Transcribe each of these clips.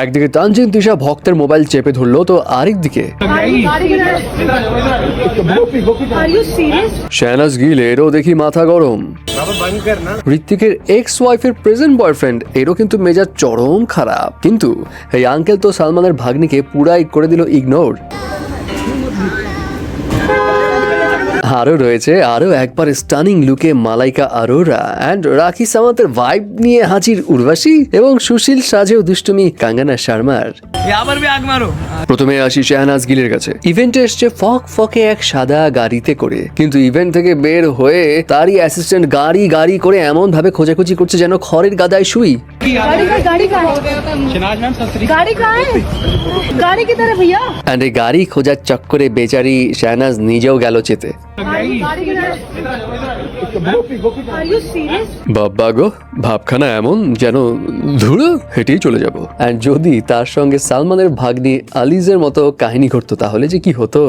একদিকে তানজিন তিশা ভক্তের মোবাইল চেপে ধরলো, তো আরেকদিকে দিকে। you গিল, এরও দেখি মাথা গরম। ঋত্বিকের এক্স ওয়াইফের প্রেজেন্ট বয়ফ্রেন্ড এরও কিন্তু মেজাজ চরম খারাপ। কিন্তু এই আঙ্কেল তো সালমানের ভাগ্নিকে পুরাই করে দিল ইগনোর আরও রয়েছে আরও একবার স্টানিং লুকে মালাইকা আরোরা অ্যান্ড রাখি সামন্তের ভাইব নিয়ে হাজির উর্বাসী এবং সুশীল সাজেও দুষ্টুমি কাঙ্গানা শর্মার। প্রথমে আসি শাহনাজ গিলের কাছে। ইভেন্টে এসছে ফক ফকে এক সাদা গাড়িতে করে। কিন্তু ইভেন্ট থেকে বের হয়ে তারই অ্যাসিস্ট্যান্ট গাড়ি গাড়ি করে এমন ভাবে খোঁজাখুঁজি করছে যেন খড়ের গাদায় শুই। गाड़ी का गाड़ी कहाँ है गाड़ी कहाँ है गाड़ी किधर है भैया অ্যান্ড এই গাড়ি খোঁজার চক্করে বেচারি শাহনাজ নিজেও গেল চেতে गाड़ी किधर है Are you serious? বাব্বা গো ভাবখানা এমন যেন ধুলো হেঁটেই চলে যাব আর যদি তার সঙ্গে সালমানের ভাগ্নি আলিজের মতো কাহিনী ঘটতো তাহলে যে কি হতো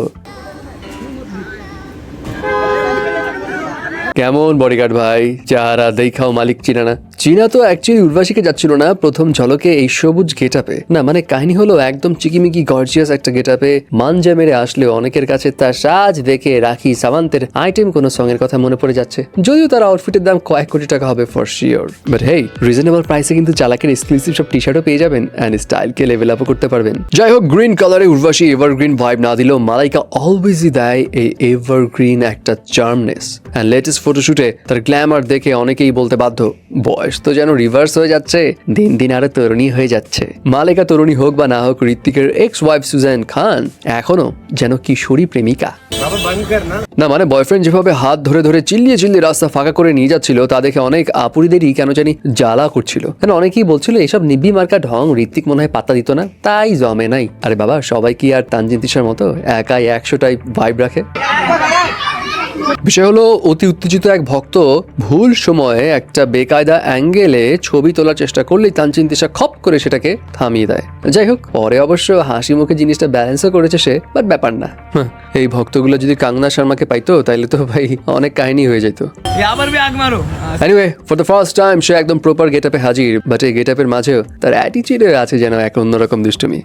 কেমন বডিগার্ড ভাই চেহারা দেখাও মালিক চিনা না চীনা তো অ্যাকচুয়ালি উর্বাসীকে যাচ্ছিল না, প্রথম ঝলকে এই সবুজ গেটাপে না মানে কাহিনী হলো একদম চিকিমিকি গর্জিয়াস একটা গেট গেটাপে মানজা মেরে আসলে অনেকের কাছে তার সাজ দেখে রাখি সামান্তের আইটেম কোনো এর কথা মনে পড়ে যাচ্ছে। যদিও তার আউটফিটের দাম কয়েক কোটি টাকা হবে for sure but hey reasonable প্রাইসে কিন্তু চালাকের এক্সক্লুসিভ সব টি শার্টও পেয়ে যাবেন অ্যান্ড স্টাইলকে লেভেল আপও করতে পারবেন। যাই হোক গ্রিন কালারে উর্বাসী এভারগ্রিন ভাইব না দিলেও মালাইকা অলওয়েজই দেয় এই এভারগ্রিন একটা চার্মনেস অ্যান্ড লেটেস্ট ফটোশুটে তার গ্ল্যামার দেখে অনেকেই বলতে বাধ্য, বয়স তো যেন রিভার্স হয়ে যাচ্ছে, দিন দিন আরও তরুণী হয়ে যাচ্ছে। মালেকা তরুণী হোক বা না হোক ঋত্বিকের এক্স ওয়াইফ সুজান খান এখনও যেন কিশোরী প্রেমিকা। না মানে বয়ফ্রেন্ড যেভাবে হাত ধরে ধরে চিল্লিয়ে চিল্লিয়ে রাস্তা ফাঁকা করে নিয়ে যাচ্ছিল, তা দেখে অনেক আপুরিদেরই কেন জানি জ্বালা করছিল। কেন অনেকেই বলছিল, এসব নিব্বি মার্কা ঢং ঋত্বিক মনে হয় পাত্তা দিত না, তাই জমে নাই। আরে বাবা, সবাই কি আর তানজিন তিশার মতো একাই একশোটাই ভাইব রাখে? বিষয় হলো অতি উত্তেজিত এক ভক্ত ভুল সময়ে একটা বেকায়দা অ্যাঙ্গেলে ছবি তোলার চেষ্টা করলেই তানচিন তিশা খপ করে সেটাকে থামিয়ে দেয়। যাই হোক পরে অবশ্য হাসি মুখে জিনিসটা ব্যালেন্সও করেছে সে বাট ব্যাপার না। এই ভক্তগুলো যদি কাঙ্গনা শর্মাকে পাইতো তাইলে তো ভাই অনেক কাহিনী হয়ে যেত anyway for the first time সে একদম প্রপার গেট আপে হাজির বাট এই গেট আপের মাঝেও তার অ্যাটিচিউডে আছে যেন এক অন্যরকম দুষ্টুমি।